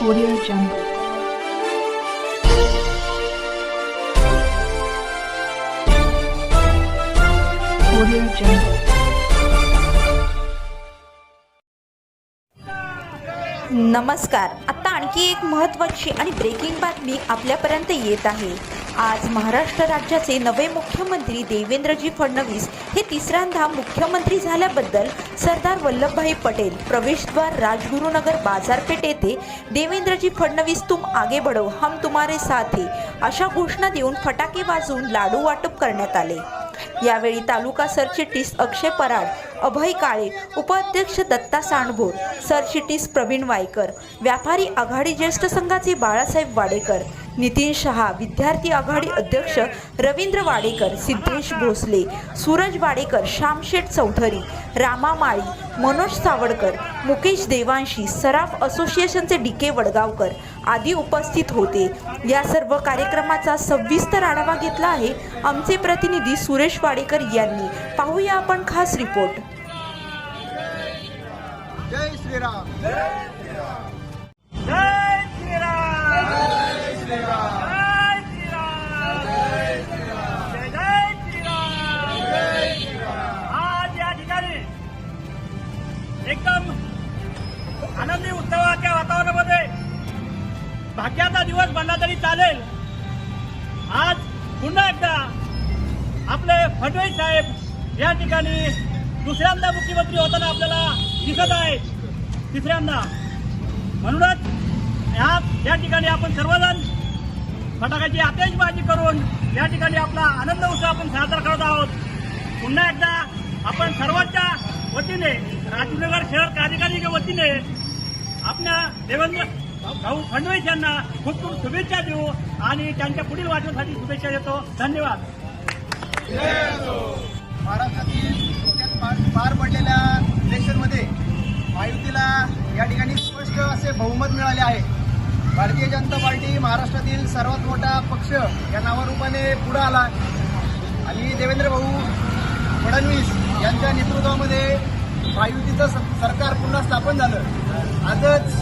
Audio Jungle. Audio Jungle. नमस्कार आता आणखी एक महत्त्वाची आणि ब्रेकिंग बातमी आपल्यापर्यंत येत आहे आज महाराष्ट्र राज्याचे नवे मुख्यमंत्री देवेंद्रजी फडणवीस हे तिसऱ्यांदा मुख्यमंत्री झाल्याबद्दल सरदार वल्लभभाई पटेल प्रवेशद्वार राजगुरुनगर बाजारपेठ येथे देवेंद्रजी फडणवीस तुम आगे बढो हम तुम्हारे साथ हे अशा घोषणा देऊन फटाके वाजवून लाडू वाटप करण्यात आले. यावेळी तालुका सरचिटणीस अक्षय पराड अभय काळे उपाध्यक्ष दत्ता सांडभोर सरचिटणीस प्रवीण वायकर व्यापारी आघाडी ज्येष्ठ संघाचे बाळासाहेब वाडेकर नितीन शहा विद्यार्थी आघाडी अध्यक्ष रवींद्र वाडेकर सिद्धेश भोसले सूरज वाडेकर श्यामशेठ चौधरी रामा माळी मनोज सावडकर मुकेश देवांशी सराफ असोसिएशनचे डी के वडगावकर आदी उपस्थित होते. या सर्व कार्यक्रमाचा सविस्तर आढावा घेतला आहे आमचे प्रतिनिधी सुरेश वाडेकर यांनी. पाहूया आपण खास रिपोर्ट. जय श्रीराम. जय श्रीराम. एकदम आनंदी उत्सवाच्या वातावरणामध्ये भाग्याचा दिवस बनला तरी चालेल. आज पुन्हा एकदा आपले फडणवीस साहेब या ठिकाणी दुसऱ्यांदा मुख्यमंत्री होताना आपल्याला दिसत आहेत. तिसऱ्यांदा. म्हणूनच ह्या या ठिकाणी आपण सर्वजण फटाक्याची आतिषबाजी करून या ठिकाणी आपला आनंद उत्सव आपण साजरा करत आहोत. पुन्हा एकदा आपण सर्वांच्या वतीने राजनगर शहर कार्यकारिणीच्या वतीने आपल्या देवेंद्र भाऊ फडणवीस यांना खूप खूप शुभेच्छा देऊ आणि त्यांच्या पुढील वाटण्यासाठी शुभेच्छा देतो. धन्यवाद. महाराष्ट्रातील पार पार पडलेल्या इलेक्शनमध्ये महायुतीला या ठिकाणी स्पष्ट असे बहुमत मिळाले आहे. भारतीय जनता पार्टी महाराष्ट्रातील सर्वात मोठा पक्ष या नावारूपाने पुढे आला. आणि देवेंद्र भाऊ फडणवीस यांच्या नेतृत्वामध्ये महायुतीचं स- सरकार पुन्हा स्थापन झालं. आजच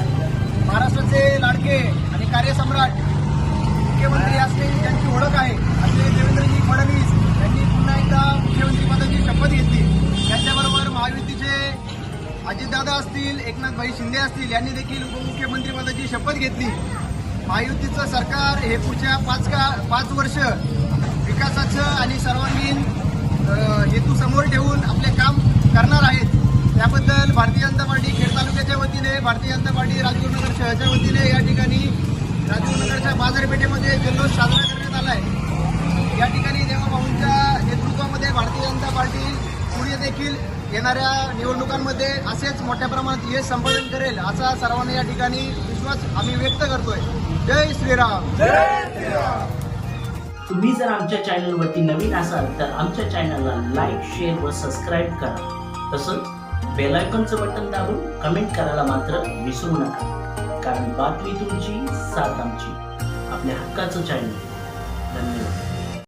महाराष्ट्राचे लाडके आणि कार्यसम्राट मुख्यमंत्री असणे ज्यांची ओळख आहे. असे देवेंद्रजी फडणवीस यांनी पुन्हा एकदा मुख्यमंत्री पदाची शपथ घेतली. त्यांच्याबरोबर महायुतीचे अजितदादा असतील एकनाथभाई शिंदे असतील यांनी देखील उपमुख्यमंत्री पदाची शपथ घेतली. महायुतीचं सरकार हे पुढच्या पाच का पाच वर्ष विकासाचं आणि सर्वांगीण हेतू समोर ठेवून आपले काम करणार आहेत त्याबद्दल भारतीय जनता पार्टी खेड तालुक्याच्या वतीने भारतीय जनता पार्टी राजगुरुनगर शहराच्या वतीने या ठिकाणी राजगुरुनगरच्या बाजारपेठेमध्ये जल्लोष साजरा करण्यात आला आहे. या ठिकाणी देवाभाऊंच्या नेतृत्वामध्ये भारतीय जनता पार्टी पुढे देखील येणाऱ्या निवडणुकांमध्ये असेच मोठ्या प्रमाणात यश संपादन करेल असा सर्वांना या ठिकाणी विश्वास आम्ही व्यक्त करतोय. जय श्रीराम. तुम्ही जर आमच्या चॅनलवरती नवीन असाल तर आमच्या चॅनलला लाईक शेअर व सबस्क्राईब करा. तसंच बेल आयकॉनचं बटन दाबून कमेंट करायला मात्र विसरू नका. कारण बातमी तुमची साथ आमची. आपल्या हक्काचं चॅनल धन्यवाद.